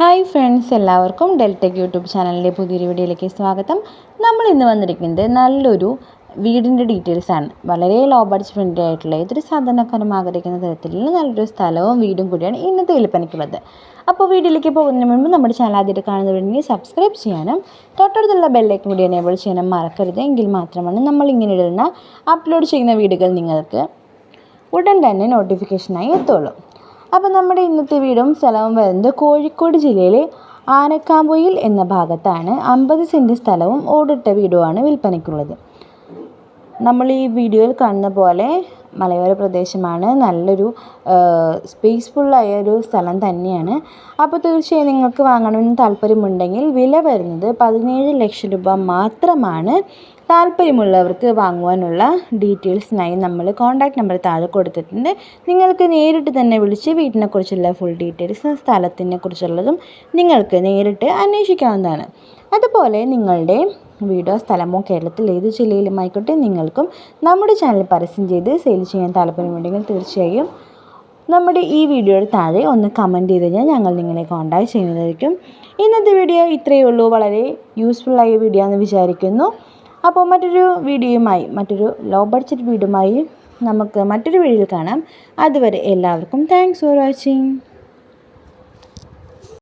Hi friends എല്ലാവർക്കും ഡെൽറ്റക് YouTube ചാനലിന്റെ പുതിയൊരു വീഡിയോയിലേക്ക് സ്വാഗതം. നമ്മൾ ഇന്ന് വന്നിരിക്കുന്നത് നല്ലൊരു വീടിന്റെ ഡീറ്റെയിൽസ് ആണ്. വളരെ ലോ ബഡ്ജറ്റ് ഫ്രണ്ട്ലി ആയിട്ടുള്ള ഏതൊരു സാധാരണക്കാരും ആഗ്രഹിക്കുന്ന തരത്തിലുള്ള നല്ലൊരു സ്ഥലവും വീടും കൂടിയാണ് ഇന്നത്തെ വിൽപ്പനയ്ക്കുള്ളത്. അപ്പോൾ വീഡിയോയിലേക്ക് പോകുന്നതിന് മുമ്പ് നമ്മുടെ ചാനൽ ആദ്യമായിട്ട് കാണുന്നവരുണ്ടെങ്കിൽ സബ്സ്ക്രൈബ് ചെയ്യാനും തൊട്ടടുത്തുള്ള ബെല്ലേക്ക് കൂടി എനേബിൾ ചെയ്യാനും മറക്കരുത്. എങ്കിൽ മാത്രമാണ് നമ്മൾ ഇങ്ങനെ ഇടുന്ന അപ്ലോഡ് ചെയ്യുന്ന വീഡിയോകൾ നിങ്ങൾക്ക് ഉടൻ തന്നെ നോട്ടിഫിക്കേഷനായി എത്തുള്ളൂ. അപ്പോൾ നമ്മുടെ ഇന്നത്തെ വീടും സ്ഥലവും വരുന്നത് കോഴിക്കോട് ജില്ലയിലെ ആനക്കാമ്പൊയിൽ എന്ന ഭാഗത്താണ്. അമ്പത് സെന്റ് സ്ഥലവും ഓടിട്ട വീടുമാണ് വിൽപ്പനയ്ക്കുള്ളത്. നമ്മൾ ഈ വീഡിയോയിൽ കാണുന്ന പോലെ മലയോര പ്രദേശമാണ്. നല്ലൊരു സ്പേസ്ഫുള്ളായ ഒരു സ്ഥലം തന്നെയാണ്. അപ്പോൾ തീർച്ചയായും നിങ്ങൾക്ക് വാങ്ങണമെന്ന് താല്പര്യമുണ്ടെങ്കിൽ വില വരുന്നത് പതിനേഴ് ലക്ഷം രൂപ മാത്രമാണ്. താല്പര്യമുള്ളവർക്ക് വാങ്ങുവാനുള്ള ഡീറ്റെയിൽസിനായി നമ്മൾ കോൺടാക്ട് നമ്പർ താഴെ കൊടുത്തിട്ടുണ്ട്. നിങ്ങൾക്ക് നേരിട്ട് തന്നെ വിളിച്ച് വീട്ടിനെക്കുറിച്ചുള്ള ഫുൾ ഡീറ്റെയിൽസ് സ്ഥലത്തിനെ കുറിച്ചുള്ളതും നിങ്ങൾക്ക് നേരിട്ട് അന്വേഷിക്കാവുന്നതാണ്. അതുപോലെ നിങ്ങളുടെ വീടോ സ്ഥലമോ കേരളത്തിൽ ഏത് ജില്ലയിലും ആയിക്കോട്ടെ നിങ്ങൾക്കും നമ്മുടെ ചാനൽ പരസ്യം ചെയ്ത് സെയിൽ ചെയ്യാൻ താല്പര്യമുണ്ടെങ്കിൽ തീർച്ചയായും നമ്മുടെ ഈ വീഡിയോയുടെ താഴെ ഒന്ന് കമന്റ് ചെയ്ത് കഴിഞ്ഞാൽ ഞങ്ങൾ നിങ്ങളെ കോൺടാക്ട് ചെയ്യുന്നതായിരിക്കും. ഇന്നത്തെ വീഡിയോ ഇത്രയേ ഉള്ളൂ. വളരെ യൂസ്ഫുള്ളായ വീഡിയോ എന്ന് വിചാരിക്കുന്നു. അപ്പോൾ മറ്റൊരു വീഡിയോയുമായി മറ്റൊരു ലോ ബഡ്ജറ്റ് വീഡിയോയുമായി നമുക്ക് മറ്റൊരു വീഡിയോയിൽ കാണാം. അതുവരെ എല്ലാവർക്കും താങ്ക്സ് ഫോർ വാച്ചിങ്